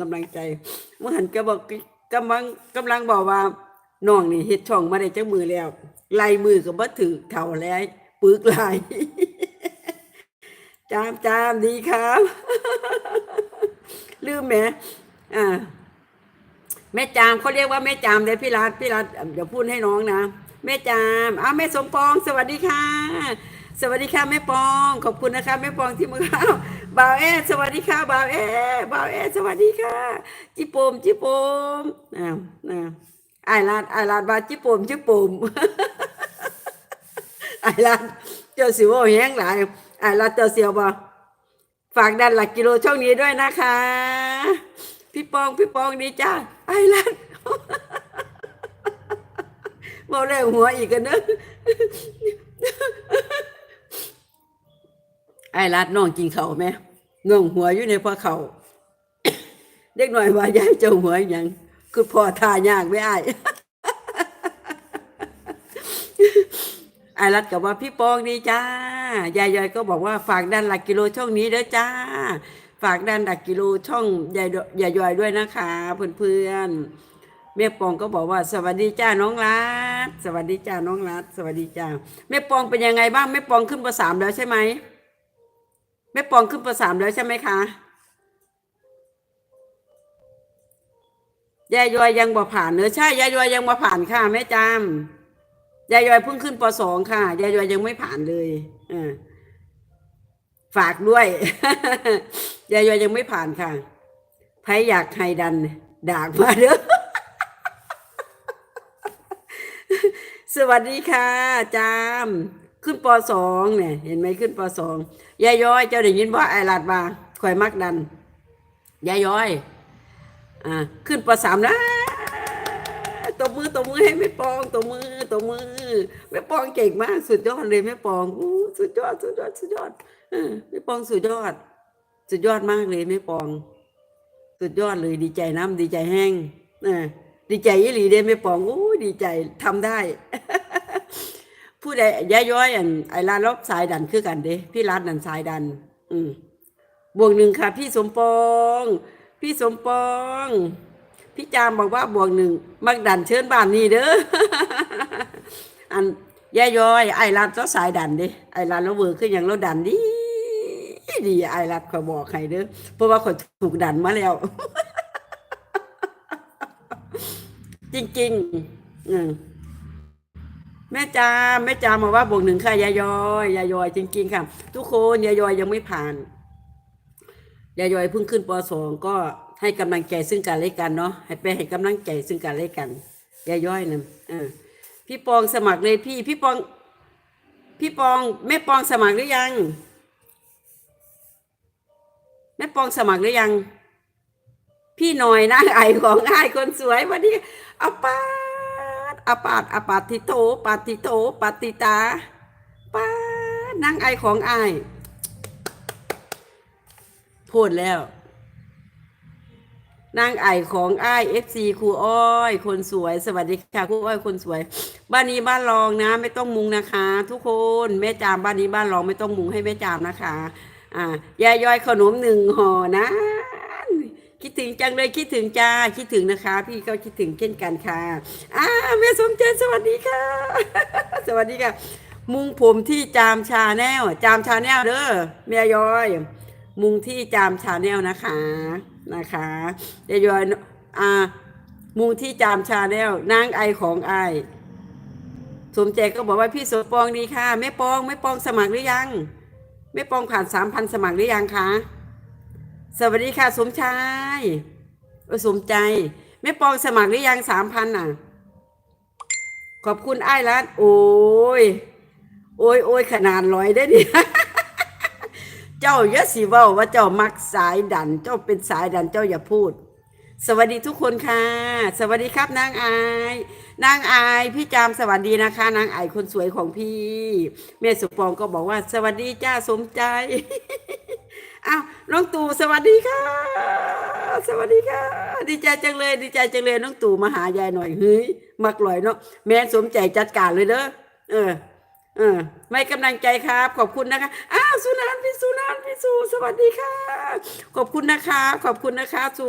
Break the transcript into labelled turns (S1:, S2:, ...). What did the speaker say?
S1: กำลังใจเมื่อหันก็บอกกำลังกำลังบอกว่าน้องนี่เฮ็ดช่องมาได้จักมือแล้วลายมือก็บ่ถือเท่าแล้วปึกลายจามจามดีครับ ลืมแหมอ่าแม่จามเขาเรียกว่าแม่จามเลยพี่รัฐพี่รัฐเดี๋ยวพูดให้น้องนะแม่จามอ้าวแม่สมปอง สวัสดีค่ะ สวัสดีค่ะแม่ปอง ขอบคุณนะคะแม่ปองที่มาเข้า บ่าวเอสวัสดีค่ะบ่าวเอบ่าวเอสวัสดีค่ะ จิโปมจิโปมอ้าวอ้าวไอายลาดไอายลาดบาจิโปมจิโปมไอายลาดเจ้าสิวแห้งหลายไอายลาดเจ้าเสียวบ่ฝากดันหลักกิโลช่องนี้ด้วยนะคะ พี่ปองพี่ปองดีจ้าไอายลาดบอกแล้หัวอีกกันเนอะ อ้รัดน้องกินเขาวไหมน้องหัวอยู่ในพ่อเขาเด็กหน่อยว่ายายเจ้าหัวอย่างคือพ่อทายากไม่ไอ้ไอ้รัดกับว่าพี่ปองดีจ้ายายยอยก็บอกว่าฝากดันหลักกิโลช่องนี้เด้อจ้า ฝากดันหลักกิโลช่องยายยายยอยด้วยนะคะเพื่อนๆแม่ปองก็บอกว่า สวัสดีจ้าน้องรัดสวัสดีจ้าน้องรัดสวัสดีจ้าแม่ปองเป็นยังไงบ้างแม่ปองขึ้นปสามแล้วใช่ไหม แม่ปองขึ้นปสามแล้วใช่ไหมคะยายยอยยังบ่ผ่านเนอะใช่ยายยอยยังบ่ผ่านค่ะแม่จามยายยอยเพิ่งขึ้นปสองค่ะยายยอยยังไม่ผ่านเลยอฝากด้วยยายยอยยังไม่ผ่านค่ะใครอยากให้ดันด่ากมาเด้อสวัสดีค่ะ จาม ขึ้นปสองเนี่ย เห็นไหมขึ้นปสองยายย้อย เจ้าได้ยินว่าไอลาดบาคอยมักดันยายย้อย อ่า ขึ้นปสามนะตบมือตบมือให้แม่ปองตบมือตบมือแม่ปองเก่งมาก สุดยอดเลยแม่ปองอู้สุดยอดสุดยอดสุดยอดอแม่ปองสุดยอด สุดยอดมากเลยแม่ปอง สุดยอดเลยดีใจน้ำดีใจแห้งนะดีใจยี่หลีเด้แม่ปองโอ้ดีใจทำได้ ผู้ใดย้ายย้อยอันไอ้ลานลบสายดันคือกันเด้พี่รัดนันสายดัน อืมบวกหนึ่งค่ะ พี่สมปอง พี่สมปอง พี่จามบอกว่าบวกหนึ่งมักดันเชิญบ้านนี่เด้ออันย้ายย้อยไอ้รัดก็สายดันเด้ไอ้รัดแล้วเวอร์ขึ้นอย่างเราดันดีดีไอ้รัดขอยบอกให้เด้อเพราะว่าขอถูกดันมาแล้ว จริงๆอืม แม่จามแม่จามมาว่าบวกหนึ่งค่ะยายอยยายอยจริงๆค่ะ ทุกคนยายอยยังไม่ผ่านยายอยเพิ่งขึ้นปสองก็ให้กำลังใจซึ่งกันและกันเนาะให้ไปให้กำลังใจซึ่งกันและกันยายอยนะเออพี่ปองสมัครเลยพี่ พี่ปอง พี่ปองแม่ปองสมัครหรือยังแม่ปองสมัครหรือยัง พี่หน่อยนะไอของไอายคนสวยวันนี้เอาปา อปาดอาปาดทิโตปาติโตปาติตาป้าดนางไอของไอายพูดแล้วนางไอของไอเอฟซีครูอ้อย คนสวย สวัสดีค่ะครูอ้อยคนสวย บ้านนี้บ้านรองนะ ไม่ต้องมุงนะคะ ทุกคนแม่จามบ้านนี้บ้านรองไม่ต้องมุงให้แม่จามนะคะ อ่ายายย้อยขนมหนึ่งห่อนะ คิดถึงจังเลยคิดถึงจ้าคิดถึงนะคะ พี่ก็คิดถึงเช่นกันค่ะอ่าแม่สมเจนสวัสดีค่ะ สวัสดีค่ะ มุงผมที่จามชาแนลจามชาแนลเด้อแม่ย้อย มุงที่จามชาแนลนะคะนะคะยายย้อยอ่ามุงที่จามชาแนลนางไอของไอสมใจก็บอกว่าพี่สมปองดีค่ะแม่ปองแม่ปองสมัครหรือยังแม่ปองผ่านสามพันสมัครหรือยังคะ สวัสดีค่ะ สมชายสมใจแม่ปองสมัครหรือยังสามพันน่ะ ขอบคุณไอ้รัดโอ้ย โอ้ยโอ้ยขนาดร้อยได้ดิเจ้าอย่าสิเว้าว่าเจ้ามักสายดัน เจ้าเป็นสายดันเจ้าอย่าพูด สวัสดีทุกคนค่ะ สวัสดีครับนางอาย นางอายพี่จามสวัสดีนะคะ นางอายคนสวยของพี่แม่สุปองก็บอกว่า สวัสดีจ้าสมใจ อ้าวน้องตู่สวัสดีค่ะ สวัสดีค่ะ ดีใจจังเลย ดีใจจังเลยน้องตู่มาหายายหน่อยเฮ้ยมักลอยเนาะแม่สมใจจัดการเลยเด้อเออ เออ ไม่กำลังใจครับ ขอบคุณนะคะอ้าวสุนันท์พี่สุนันท์พี่สุสวัสดีค่ะ ขอบคุณนะคะ ขอบคุณนะคะสุ